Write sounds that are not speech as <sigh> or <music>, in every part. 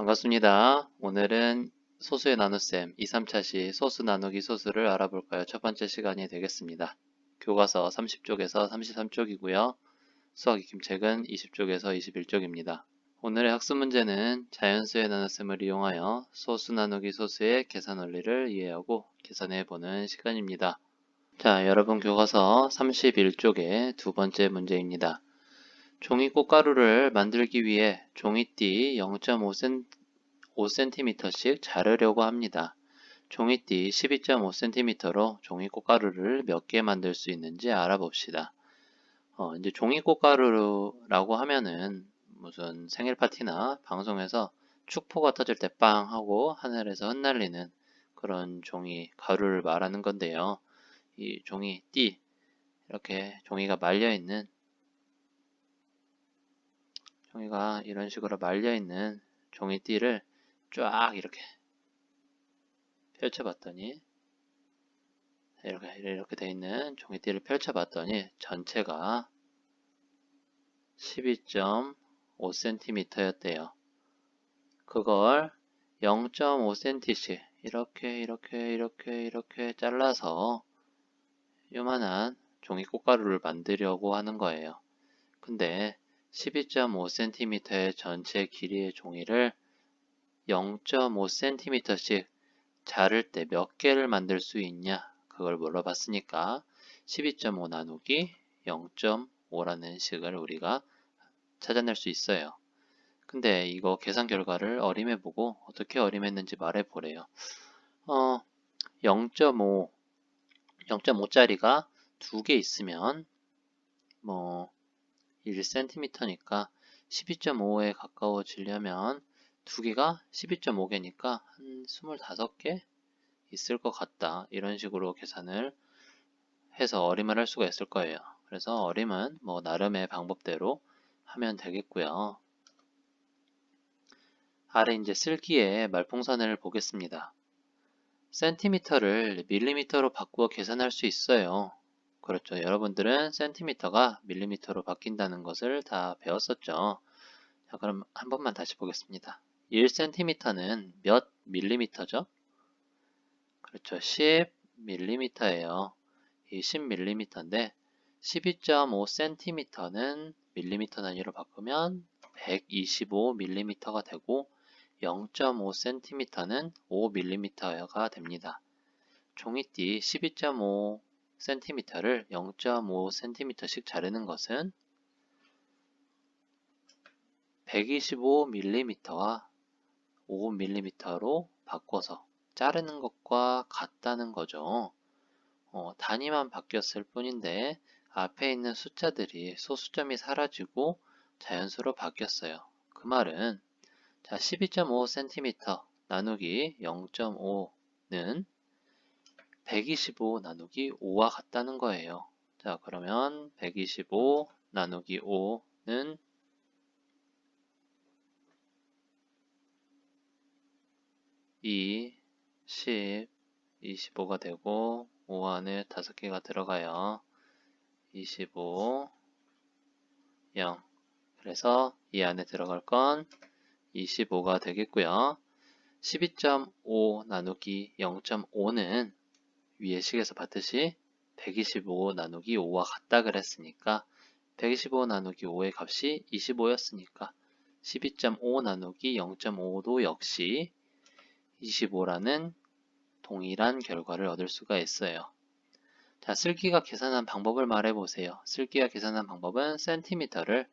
반갑습니다. 오늘은 소수의 나눗셈 2, 3차 시 소수 나누기 소수를 알아볼까요? 첫 번째 시간이 되겠습니다. 교과서 30쪽에서 33쪽이고요. 수학 익힘책은 20쪽에서 21쪽입니다. 오늘의 학습 문제는 자연수의 나눗셈을 이용하여 소수 나누기 소수의 계산 원리를 이해하고 계산해 보는 시간입니다. 자, 여러분 교과서 31쪽의 두 번째 문제입니다. 종이 꽃가루를 만들기 위해 종이띠 0.5cm 씩 자르려고 합니다. 종이띠 12.5cm로 종이 꽃가루를 몇 개 만들 수 있는지 알아봅시다. 어, 이제 종이 꽃가루라고 하면은 무슨 생일 파티나 방송에서 축포가 터질 때 빵 하고 하늘에서 흩날리는 그런 종이 가루를 말하는 건데요. 이 종이 띠 이렇게 종이가 말려 있는 종이가 이런 식으로 말려 있는 종이띠를 쫙 이렇게 펼쳐봤더니 이렇게 이렇게 돼 있는 종이띠를 펼쳐봤더니 전체가 12.5cm였대요. 그걸 0.5cm씩 이렇게 이렇게 이렇게 이렇게 잘라서 요만한 종이 꽃가루를 만들려고 하는 거예요. 근데 12.5cm의 전체 길이의 종이를 0.5cm씩 자를 때 몇 개를 만들 수 있냐 그걸 물어봤으니까 12.5 나누기 0.5라는 식을 우리가 찾아낼 수 있어요. 근데 이거 계산 결과를 어림해보고 어떻게 어림했는지 말해보래요. 어, 0.5, 0.5짜리가 두 개 있으면 뭐 1cm니까 12.5에 가까워지려면 두 개가 12.5개니까 한 25개 있을 것 같다. 이런 식으로 계산을 해서 어림을 할 수가 있을 거예요. 그래서 어림은 뭐 나름의 방법대로 하면 되겠고요. 아래 이제 쓸기의 말풍선을 보겠습니다. 센티미터를 밀리미터로 바꾸어 계산할 수 있어요. 그렇죠. 여러분들은 센티미터가 밀리미터로 바뀐다는 것을 다 배웠었죠. 자, 그럼 한 번만 다시 보겠습니다. 1cm는 몇 밀리미터죠? 그렇죠. 10밀리미터예요. 이 10밀리미터인데 12.5cm는 밀리미터 단위로 바꾸면 125밀리미터가 되고 0.5cm는 5밀리미터가 됩니다. 종이띠 12.5 cm를 0.5cm씩 자르는 것은 125mm와 5mm로 바꿔서 자르는 것과 같다는 거죠. 어, 단위만 바뀌었을 뿐인데 앞에 있는 숫자들이 소수점이 사라지고 자연수로 바뀌었어요. 그 말은 자 12.5cm 나누기 0.5는 125 나누기 5와 같다는 거예요. 자, 그러면 125 나누기 5는 2, 10, 25가 되고 5 안에 5개가 들어가요. 25, 0. 그래서 이 안에 들어갈 건 25가 되겠고요. 12.5 나누기 0.5는 위에 식에서 봤듯이 125 나누기 5와 같다 그랬으니까 125 나누기 5의 값이 25였으니까 12.5 나누기 0.5도 역시 25라는 동일한 결과를 얻을 수가 있어요. 자, 쓸기가 계산한 방법을 말해 보세요. 쓸기가 계산한 방법은 센티미터를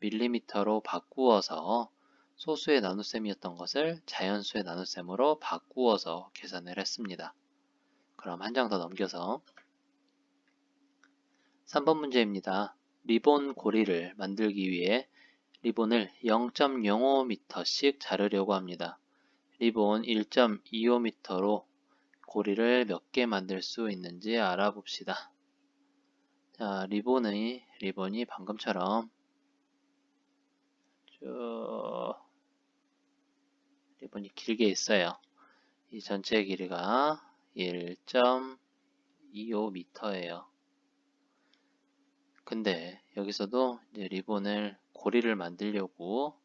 밀리미터로 바꾸어서 소수의 나눗셈이었던 것을 자연수의 나눗셈으로 바꾸어서 계산을 했습니다. 그럼 한 장 더 넘겨서 3번 문제입니다. 리본 고리를 만들기 위해 리본을 0.05m씩 자르려고 합니다. 리본 1.25m로 고리를 몇 개 만들 수 있는지 알아봅시다. 자, 리본의 리본이 방금처럼 쭉 리본이 길게 있어요. 이 전체 길이가 1.25m예요. 근데 여기서도 이제 리본을 고리를 만들려고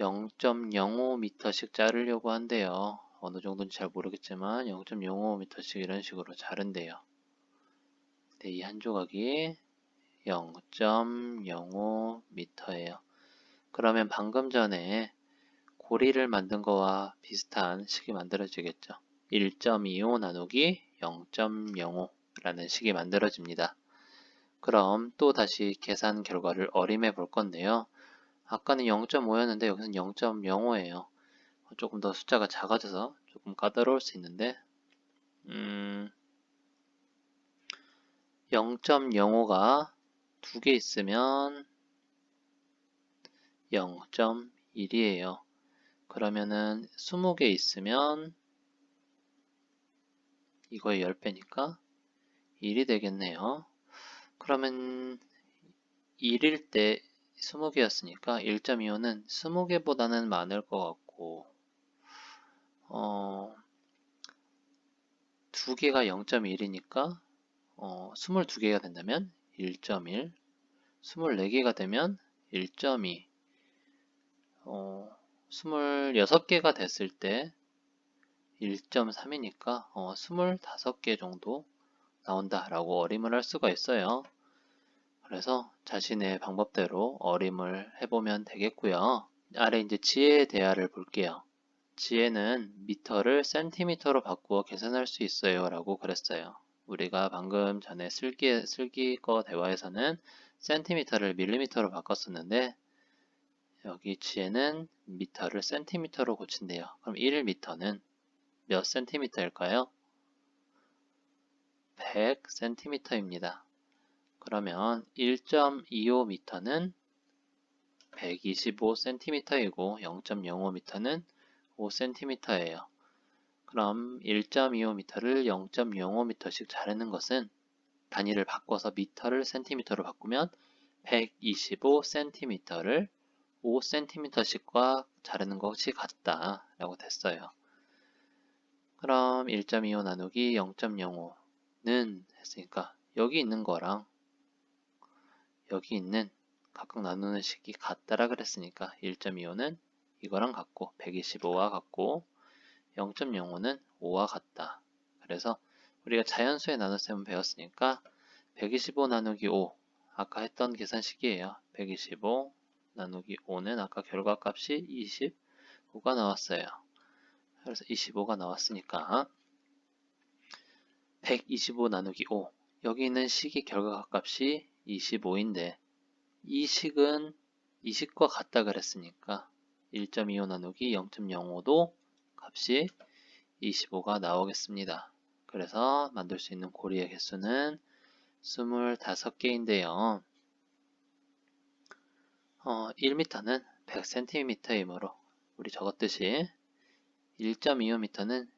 0.05m씩 자르려고 한대요. 어느 정도인지 잘 모르겠지만 0.05m씩 이런 식으로 자른대요. 네, 이한 조각이 0.05m예요. 그러면 방금 전에 고리를 만든 거와 비슷한 식이 만들어지겠죠. 1.25 나누기 0.05라는 식이 만들어집니다. 그럼 또 다시 계산 결과를 어림해 볼 건데요. 아까는 0.5였는데 여기서는 0.05예요. 조금 더 숫자가 작아져서 조금 까다로울 수 있는데 음, 0.05가 두 개 있으면 0.1이에요. 그러면은 20개 있으면 이거의 10배니까 1이 되겠네요. 그러면 1일 때 20개였으니까 1.25는 20개보다는 많을 것 같고 어, 2개가 0.1이니까 어, 22개가 된다면 1.1 24개가 되면 1.2 어, 26개가 됐을 때 1.3이니까 어, 25개 정도 나온다라고 어림을 할 수가 있어요. 그래서 자신의 방법대로 어림을 해보면 되겠고요. 아래 이제 지혜의 대화를 볼게요. 지혜는 미터를 센티미터로 바꾸어 계산할 수 있어요 라고 그랬어요. 우리가 방금 전에 슬기, 슬기 거 대화에서는 센티미터를 밀리미터로 바꿨었는데 여기 지혜는 미터를 센티미터로 고친대요. 그럼 1미터는 몇 센티미터일까요? 100cm입니다. 그러면 1.25m는 125cm이고 0.05m는 5cm예요. 그럼 1.25m를 0.05m씩 자르는 것은 단위를 바꿔서 미터를 센티미터로 바꾸면 125cm를 5cm씩과 자르는 것이 같다 라고 됐어요. 그럼 1.25 나누기 0.05는 했으니까 여기 있는 거랑 여기 있는 각각 나누는 식이 같다라 그랬으니까 1.25는 이거랑 같고 125와 같고 0.05는 5와 같다. 그래서 우리가 자연수의 나눗셈을 배웠으니까 125 나누기 5 아까 했던 계산식이에요. 125 나누기 5는 아까 결과값이 25가 나왔어요. 그래서 25가 나왔으니까 125 나누기 5 여기 있는 식의 결과값이 25인데 이 식은 이 식과 같다 그랬으니까 1.25 나누기 0.05도 값이 25가 나오겠습니다. 그래서 만들 수 있는 고리의 개수는 25개인데요. 어, 1m는 100cm이므로 우리 적었듯이 1.25m는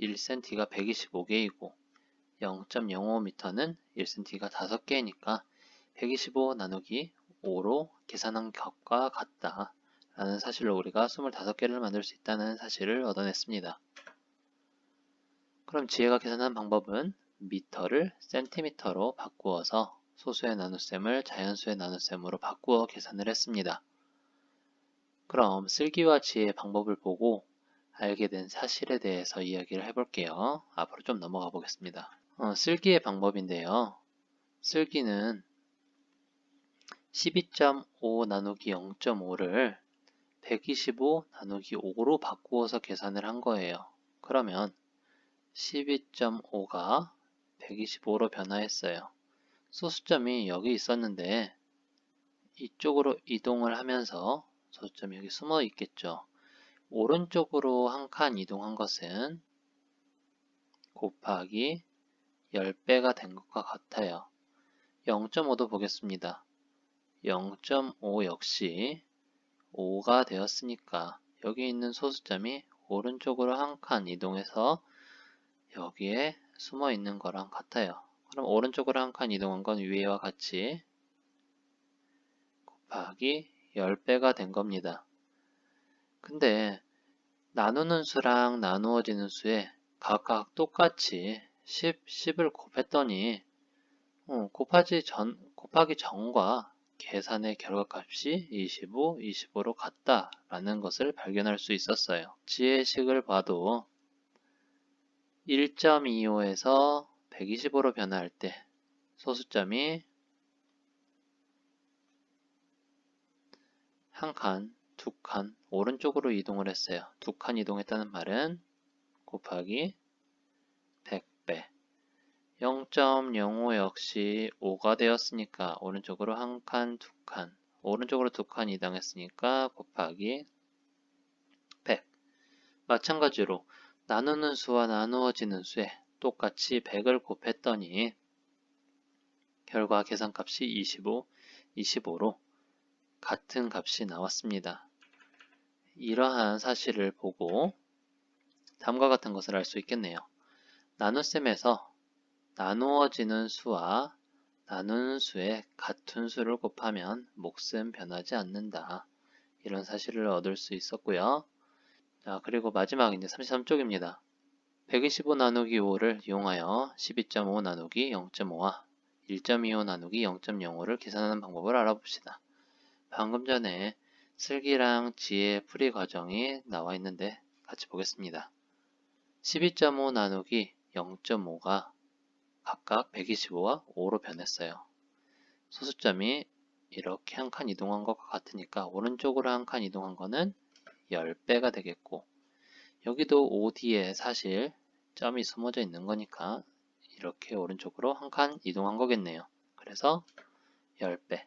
1cm가 125개이고 0.05m는 1cm가 5개니까 125 나누기 5로 계산한 값과 같다 라는 사실로 우리가 25개를 만들 수 있다는 사실을 얻어냈습니다. 그럼 지혜가 계산한 방법은 미터를 센티미터로 바꾸어서 소수의 나눗셈을 자연수의 나눗셈으로 바꾸어 계산을 했습니다. 그럼 쓸기와 지혜의 방법을 보고 알게 된 사실에 대해서 이야기를 해볼게요. 앞으로 좀 넘어가 보겠습니다. 어, 쓸기의 방법인데요. 쓸기는 12.5 나누기 0.5를 125 나누기 5로 바꾸어서 계산을 한 거예요. 그러면 12.5가 125로 변화했어요. 소수점이 여기 있었는데 이쪽으로 이동을 하면서 소수점이 여기 숨어 있겠죠. 오른쪽으로 한 칸 이동한 것은 곱하기 10배가 된 것과 같아요. 0.5도 보겠습니다. 0.5 역시 5가 되었으니까 여기 있는 소수점이 오른쪽으로 한 칸 이동해서 여기에 숨어 있는 거랑 같아요. 그럼 오른쪽으로 한 칸 이동한 건 위에와 같이 곱하기 10배가 된 겁니다. 근데 나누는 수랑 나누어지는 수에 각각 똑같이 10, 10을 곱했더니 어, 곱하기 전, 곱하기 전과 계산의 결과값이 25, 25로 같다라는 것을 발견할 수 있었어요. 지혜식을 봐도 1.25에서 125로 변화할 때 소수점이 한 칸, 두 칸, 오른쪽으로 이동을 했어요. 두 칸 이동했다는 말은 곱하기 100배. 0.05 역시 5가 되었으니까 오른쪽으로 한 칸, 두 칸, 오른쪽으로 두 칸 이동했으니까 곱하기 100. 마찬가지로 나누는 수와 나누어지는 수에 똑같이 100을 곱했더니 결과 계산값이 25, 25로 같은 값이 나왔습니다. 이러한 사실을 보고 다음과 같은 것을 알 수 있겠네요. 나눗셈에서 나누어지는 수와 나누는 수에 같은 수를 곱하면 몫은 변하지 않는다. 이런 사실을 얻을 수 있었고요. 자, 그리고 마지막 이제 33쪽입니다. 125 나누기 5를 이용하여 12.5 나누기 0.5와 1.25 나누기 0.05를 계산하는 방법을 알아봅시다. 방금 전에 슬기랑 지혜 풀이 과정이 나와 있는데 같이 보겠습니다. 12.5 나누기 0.5가 각각 125와 5로 변했어요. 소수점이 이렇게 한 칸 이동한 것과 같으니까 오른쪽으로 한 칸 이동한 거는 10배가 되겠고 여기도 5 뒤에 사실 점이 숨어져 있는 거니까 이렇게 오른쪽으로 한 칸 이동한 거겠네요. 그래서 10배.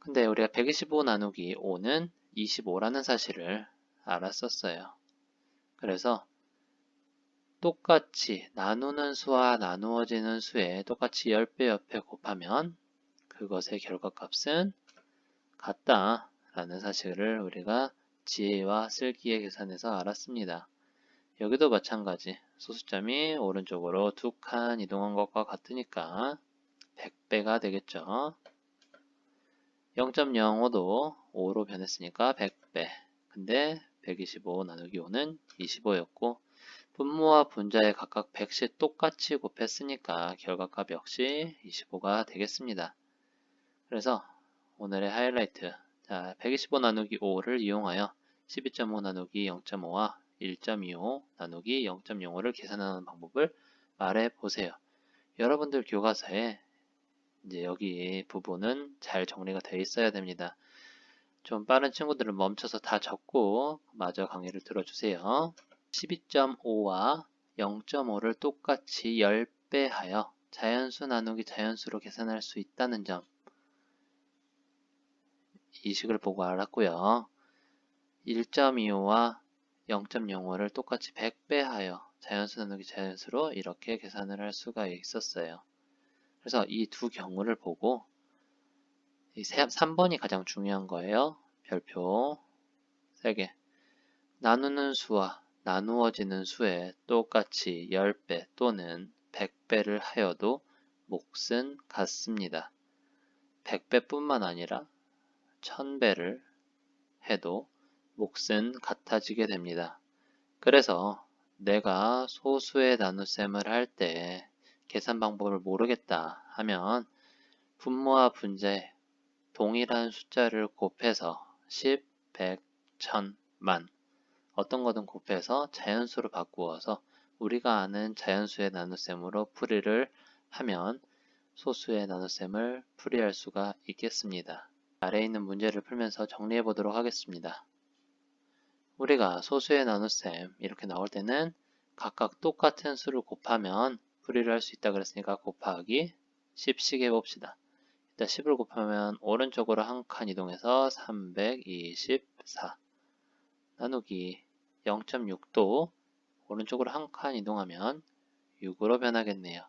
근데 우리가 125 나누기 5는 25라는 사실을 알았었어요. 그래서 똑같이 나누는 수와 나누어지는 수에 똑같이 10배 옆에 곱하면 그것의 결과값은 같다 라는 사실을 우리가 지혜와 쓸기의 계산에서 알았습니다. 여기도 마찬가지 소수점이 오른쪽으로 두 칸 이동한 것과 같으니까 100배가 되겠죠. 0.05도 5로 변했으니까 100배. 근데 125 나누기 5는 25였고 분모와 분자에 각각 100씩 똑같이 곱했으니까 결과값 역시 25가 되겠습니다. 그래서 오늘의 하이라이트 자, 125 나누기 5를 이용하여 12.5 나누기 0.5와 1.25 나누기 0.05를 계산하는 방법을 말해 보세요. 여러분들 교과서에 이제 여기 부분은 잘 정리가 되어 있어야 됩니다. 좀 빠른 친구들은 멈춰서 다 적고 마저 강의를 들어주세요. 12.5와 0.5를 똑같이 10배 하여 자연수 나누기 자연수로 계산할 수 있다는 점. 이 식을 보고 알았고요. 1.25와 0.05를 똑같이 100배 하여 자연수 나누기 자연수로 이렇게 계산을 할 수가 있었어요. 그래서 이 두 경우를 보고 이 3번이 가장 중요한 거예요. 별표 3개. 나누는 수와 나누어지는 수에 똑같이 10배 또는 100배를 하여도 몫은 같습니다. 100배뿐만 아니라 1000배를 해도 몫은 같아지게 됩니다. 그래서 내가 소수의 나눗셈을 할 때 계산 방법을 모르겠다 하면 분모와 분자에 동일한 숫자를 곱해서 10, 100, 1000, 만 어떤 거든 곱해서 자연수로 바꾸어서 우리가 아는 자연수의 나눗셈으로 풀이를 하면 소수의 나눗셈을 풀이할 수가 있겠습니다. 아래에 있는 문제를 풀면서 정리해 보도록 하겠습니다. 우리가 소수의 나눗셈 이렇게 나올 때는 각각 똑같은 수를 곱하면 풀이를 할 수 있다 그랬으니까 곱하기 10씩 해봅시다. 일단 10을 곱하면 오른쪽으로 한 칸 이동해서 324 나누기 0.6도 오른쪽으로 한 칸 이동하면 6으로 변하겠네요.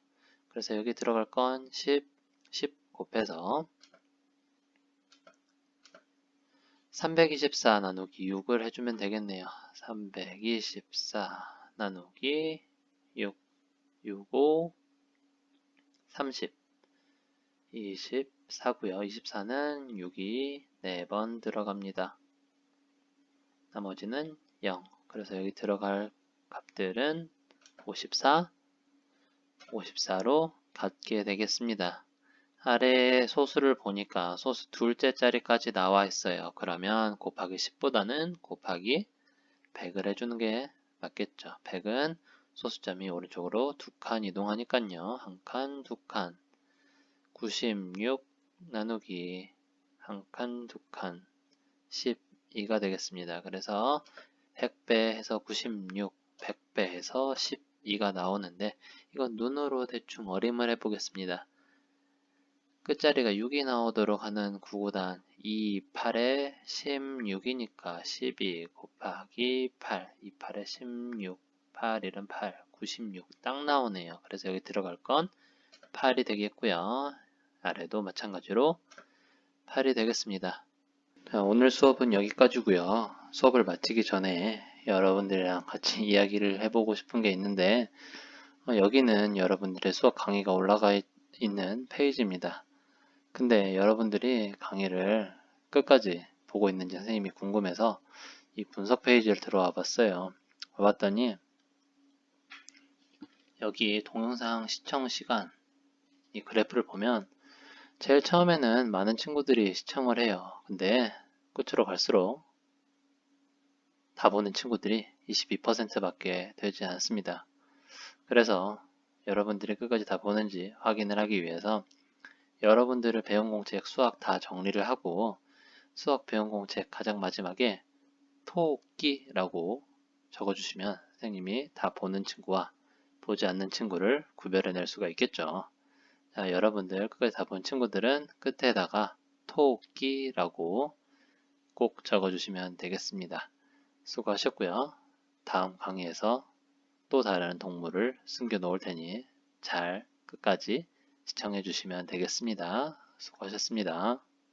그래서 여기 들어갈 건 10, 10 곱해서 324 나누기 6을 해주면 되겠네요. 324 나누기 6, 6, 5, 30, 24고요. 24는 6이 4번 들어갑니다. 나머지는 0. 그래서 여기 들어갈 값들은 54, 54로 갖게 되겠습니다. 아래 소수를 보니까 소수 둘째 자리까지 나와 있어요. 그러면 곱하기 10보다는 곱하기 100을 해주는 게 맞겠죠. 100은 소수점이 오른쪽으로 두 칸 이동하니까요. 한 칸, 두 칸. 96 나누기 한 칸, 두 칸. 12가 되겠습니다. 그래서 100배 해서 96, 100배 해서 12가 나오는데 이건 눈으로 대충 어림을 해보겠습니다. 끝자리가 6이 나오도록 하는 구구단 2, 8에 16이니까 12 곱하기 8, 2, 8에 16, 8, 1은 8, 96 딱 나오네요. 그래서 여기 들어갈 건 8이 되겠고요. 아래도 마찬가지로 8이 되겠습니다. 자, 오늘 수업은 여기까지고요. 수업을 마치기 전에 여러분들이랑 같이 <laughs> 이야기를 해보고 싶은 게 있는데 어, 여기는 여러분들의 수업 강의가 올라가 있- 있는 페이지입니다. 근데 여러분들이 강의를 끝까지 보고 있는지 선생님이 궁금해서 이 분석 페이지를 들어와 봤어요. 와봤더니 여기 동영상 시청 시간 이 그래프를 보면 제일 처음에는 많은 친구들이 시청을 해요. 근데 끝으로 갈수록 다 보는 친구들이 22%밖에 되지 않습니다. 그래서 여러분들이 끝까지 다 보는지 확인을 하기 위해서 여러분들을 배운 공책 수학 다 정리를 하고 수학 배운 공책 가장 마지막에 토끼라고 적어주시면 선생님이 다 보는 친구와 보지 않는 친구를 구별해낼 수가 있겠죠. 자, 여러분들 끝까지 다 본 친구들은 끝에다가 토끼라고 꼭 적어주시면 되겠습니다. 수고하셨고요. 다음 강의에서 또 다른 동물을 숨겨 놓을 테니 잘 끝까지 시청해 주시면 되겠습니다. 수고하셨습니다.